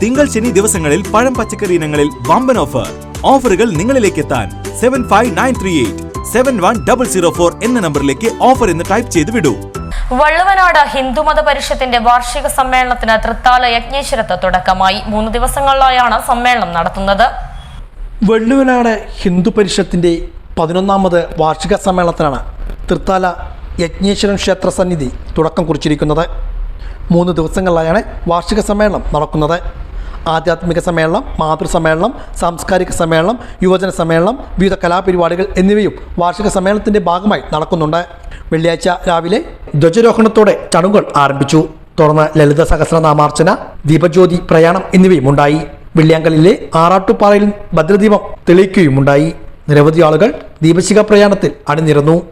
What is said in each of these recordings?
തിങ്കൾ ശനി ദിവസങ്ങളിൽ പഴം പച്ചക്കറി ഇനങ്ങളിൽ വമ്പൻ ഓഫർ ഓഫറുകൾ നിങ്ങളിലേക്ക് എത്താൻ seven five nine three eight seven one double zero four എന്ന നമ്പറിലേക്ക് ഓഫർ എന്ന് ടൈപ്പ് ചെയ്ത് വിടൂ. വള്ളുവനാട് ഹിന്ദുമത പരിഷത്തിന്റെ വാർഷിക സമ്മേളനത്തിന് തൃത്താല യജ്ഞേശ്വരത്ത് തുടക്കമായി. മൂന്ന് ദിവസങ്ങളിലായാണ് സമ്മേളനം നടത്തുന്നത്. വള്ളുവനാട് ഹിന്ദു പരിഷത്തിന്റെ പതിനൊന്നാമത് വാർഷിക സമ്മേളനത്തിനാണ് തൃത്താല യജ്ഞേശ്വരം ക്ഷേത്ര സന്നിധി തുടക്കം കുറിച്ചിരിക്കുന്നത്. മൂന്ന് ദിവസങ്ങളിലായാണ് വാർഷിക സമ്മേളനം നടക്കുന്നത്. ആധ്യാത്മിക സമ്മേളനം മാതൃസമ്മേളനം സാംസ്കാരിക സമ്മേളനം യുവജന സമ്മേളനം വിവിധ കലാപരിപാടികൾ എന്നിവയും വാർഷിക സമ്മേളനത്തിന്റെ ഭാഗമായി നടക്കുന്നുണ്ട്. വെള്ളിയാഴ്ച രാവിലെ ധ്വജരോഹണത്തോടെ ചടങ്ങുകൾ ആരംഭിച്ചു. തുടർന്ന് ലളിത സഹസ്രനാമാർച്ചന ദീപജ്യോതി പ്രയാണം എന്നിവയും ഉണ്ടായി. വെള്ളിയാങ്കലിലെ ആറാട്ടുപാറയിൽ ഭദ്രദീപം തെളിയിക്കുകയുമുണ്ടായി. നിരവധി ആളുകൾ ദീപശിഖ പ്രയാണത്തിൽ അണിനിരന്നു.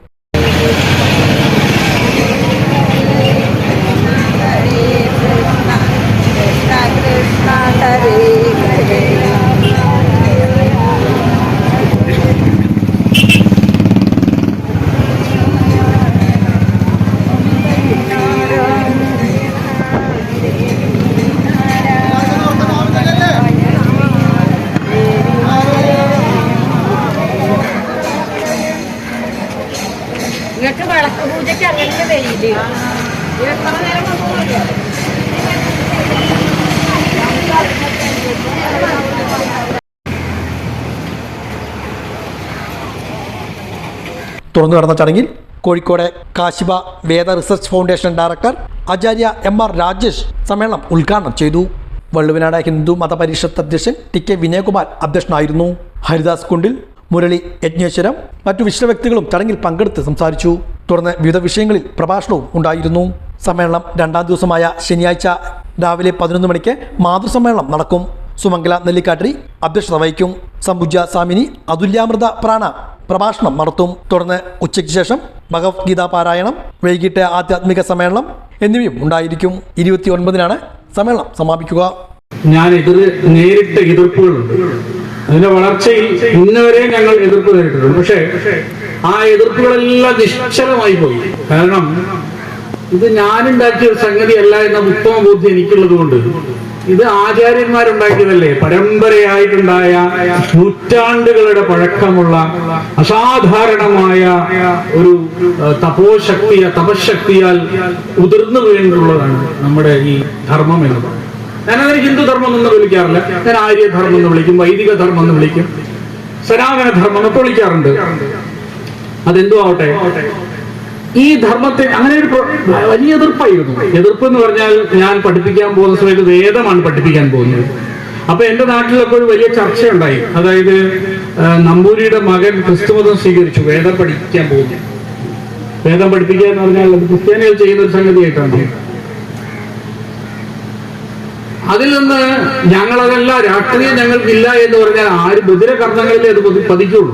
നിങ്ങൾക്ക് വിളക്ക് പൂജയ്ക്ക് അങ്ങനെ വരില്ലേ എത്ര നേരം കൊണ്ടുപോകും തുറന്നു നടന്ന ചടങ്ങിൽ Kozhikode Kashyapa Veda research foundation director Acharya M R Rajesh സമ്മേളനം ഉദ്ഘാടനം ചെയ്തു. വള്ളുവനാട് ഹിന്ദു മതപരിഷത്ത് അധ്യക്ഷൻ ടി കെ വിനയകുമാർ അധ്യക്ഷനായിരുന്നു. ഹരിദാസ് കുണ്ടിൽ മുരളി യജ്ഞേശ്വരം മറ്റു വിശ്വവ്യക്തികളും ചടങ്ങിൽ പങ്കെടുത്ത് സംസാരിച്ചു. തുടർന്ന് വിവിധ വിഷയങ്ങളിൽ പ്രഭാഷണവും ഉണ്ടായിരുന്നു. സമ്മേളനം രണ്ടാം ദിവസമായ ശനിയാഴ്ച രാവിലെ പതിനൊന്ന് മണിക്ക് മാതൃസമ്മേളനം നടക്കും. സുമംഗല നെല്ലിക്കാട്ടിരി അധ്യക്ഷത വഹിക്കും. സംബുജ സാമിനി അതുല്യാമൃത പ്രാണ പ്രഭാഷണം നടത്തും. തുടർന്ന് ഉച്ചയ്ക്ക് ശേഷം ഭഗവത്ഗീതാ പാരായണം വൈകിട്ട് ആധ്യാത്മിക സമ്മേളനം എന്നിവയും ഉണ്ടായിരിക്കും. ഇരുപത്തി ഒൻപതിനാണ് സമ്മേളനം സമാപിക്കുക. ഞാൻ എതിർ നേരിട്ട് എതിർപ്പുകളുണ്ട്. അതിന്റെ വളർച്ചയിൽ ഇന്നവരെ ഞങ്ങൾ എതിർപ്പ് നേരിട്ടിട്ടുണ്ട്. പക്ഷേ ആ എതിർപ്പുകളെല്ലാം നിശ്ചലമായി പോയി. കാരണം ഇത് ഞാനുണ്ടാക്കിയ ഒരു സംഗതിയല്ല എന്ന ഉത്തമ ബോധ്യം എനിക്കുള്ളത് കൊണ്ട്. ഇത് ആചാര്യന്മാരുണ്ടാക്കിയതല്ലേ? പരമ്പരയായിട്ടുണ്ടായ നൂറ്റാണ്ടുകളുടെ പഴക്കമുള്ള അസാധാരണമായ ഒരു തപോശക്തിയ തപശക്തിയാൽ ഉതിർന്നു വീണ്ടുള്ളതാണ് നമ്മുടെ ഈ ധർമ്മം എന്ന് പറയുന്നത് അതിന് ഹിന്ദു ധർമ്മം എന്ന് വിളിക്കാറില്ല ഞാൻ ആര്യധർമ്മം എന്ന് വിളിക്കും വൈദിക ധർമ്മം എന്ന് വിളിക്കും. സനാതന ധർമ്മം എന്നൊക്കെ വിളിക്കാറുണ്ട്. അതെന്തോ ആവട്ടെ ഈ ധർമ്മത്തെ അങ്ങനെ ഒരു വലിയ എതിർപ്പായിരുന്നു. എതിർപ്പ് എന്ന് പറഞ്ഞാൽ ഞാൻ പഠിപ്പിക്കാൻ പോകുന്ന സമയത്ത് വേദമാണ് പഠിപ്പിക്കാൻ പോകുന്നത്. അപ്പൊ എന്റെ നാട്ടിലൊക്കെ ഒരു വലിയ ചർച്ച ഉണ്ടായി അതായത് നമ്പൂരിയുടെ മകൻ ക്രിസ്തുമതം സ്വീകരിച്ചു വേദം പഠിക്കാൻ പോകുന്നു. വേദം പഠിപ്പിക്കുക എന്ന് പറഞ്ഞാൽ ക്രിസ്ത്യാനികൾ ചെയ്യുന്ന ഒരു സംഗതിയായിട്ടാണ്. അതിൽ നിന്ന് ഞങ്ങളതല്ല രാഷ്ട്രീയം ഞങ്ങൾക്കില്ല എന്ന് പറഞ്ഞാൽ ആര് ബദിര കർണങ്ങളിലേ അത് പതിക്കുള്ളൂ.